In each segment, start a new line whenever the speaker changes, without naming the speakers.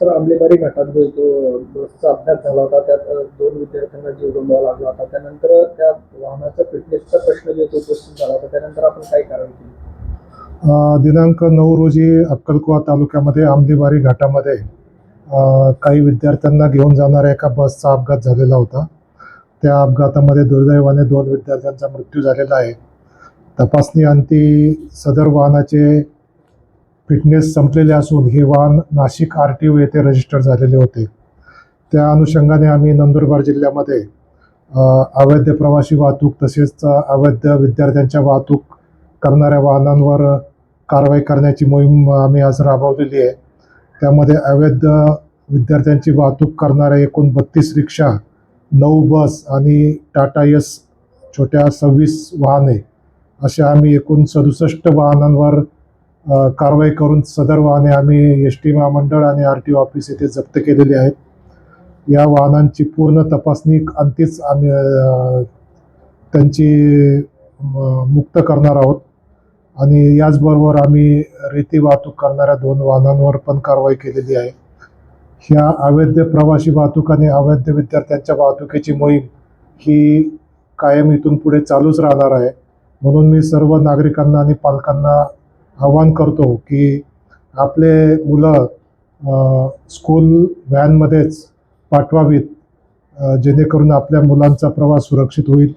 Sir आंबेबारी घाटात जो तो बसचा अपघात झाला होता त्यात दोन विद्यार्थ्यांना जीव गमवावा लागला होता. त्यानंतर त्या वाहनाचा फिटनेसचा प्रश्न जो तो उपस्थित झाला होता. त्यानंतर आपण काय कारवाई केली?
दिनांक नऊ रोजी अक्कलकुवा तालुक्यामध्ये आमदेबारी घाटामध्ये काही विद्यार्थ्यांना घेऊन जाणाऱ्या एका बसचा अपघात झालेला होता. त्या अपघातामध्ये दुर्दैवाने दोन विद्यार्थ्यांचा मृत्यू झालेला आहे. तपासणी अंती सदर वाहनाचे फिटनेस संपलेले असून हे वाहन नाशिक आर टी ओ येथे रजिस्टर झालेले होते. त्या अनुषंगाने आम्ही नंदुरबार जिल्ह्यामध्ये अवैध प्रवासी वाहतूक तसेच अवैध विद्यार्थ्यांच्या वाहतूक करणाऱ्या वाहनांवर कारवाई करण्याची मोहीम आम्ही आज राबवलेली आहे. त्यामध्ये अवैध विद्यार्थ्यांची वाहतूक करणाऱ्या एकूण बत्तीस रिक्षा नऊ बस आणि टाटा यस छोट्या सव्वीस वाहने अशा आम्ही एकूण सदुसष्ट वाहनांवर कारवाई करून सदर वाहने आम्ही एस टी महामंडळ आणि आर टी ओ ऑफिस येथे जप्त केलेली आहेत. या वाहनांची पूर्ण तपासणी अंतीच आम्ही त्यांची म- मुक्त करणार आहोत. आणि याचबरोबर आम्ही रेती वाहतूक करणाऱ्या दोन वाहनांवर पण कारवाई केलेली आहे. ह्या अवैध प्रवासी वाहतूक आणि अवैध विद्यार्थ्यांच्या वाहतुकीची मोहीम ही कायम इथून पुढे चालूच राहणार आहे. म्हणून मी सर्व नागरिकांना आणि पालकांना आवाहन करतो की आपले मुलं स्कूल व्हॅनमध्येच पाठवावीत जेणेकरून आपल्या मुलांचा प्रवास सुरक्षित होईल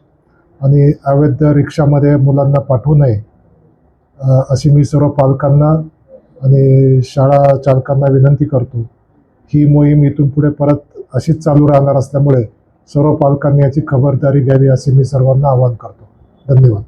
आणि अवैध रिक्षामध्ये मुलांना पाठवू नये अशी मी सर्व पालकांना आणि शाळा चालकांना विनंती करतो. ही मोहीम इथून पुढे परत अशीच चालू राहणार असल्यामुळे सर्व पालकांनी याची खबरदारी घ्यावी असे मी सर्वांना आवाहन करतो. धन्यवाद.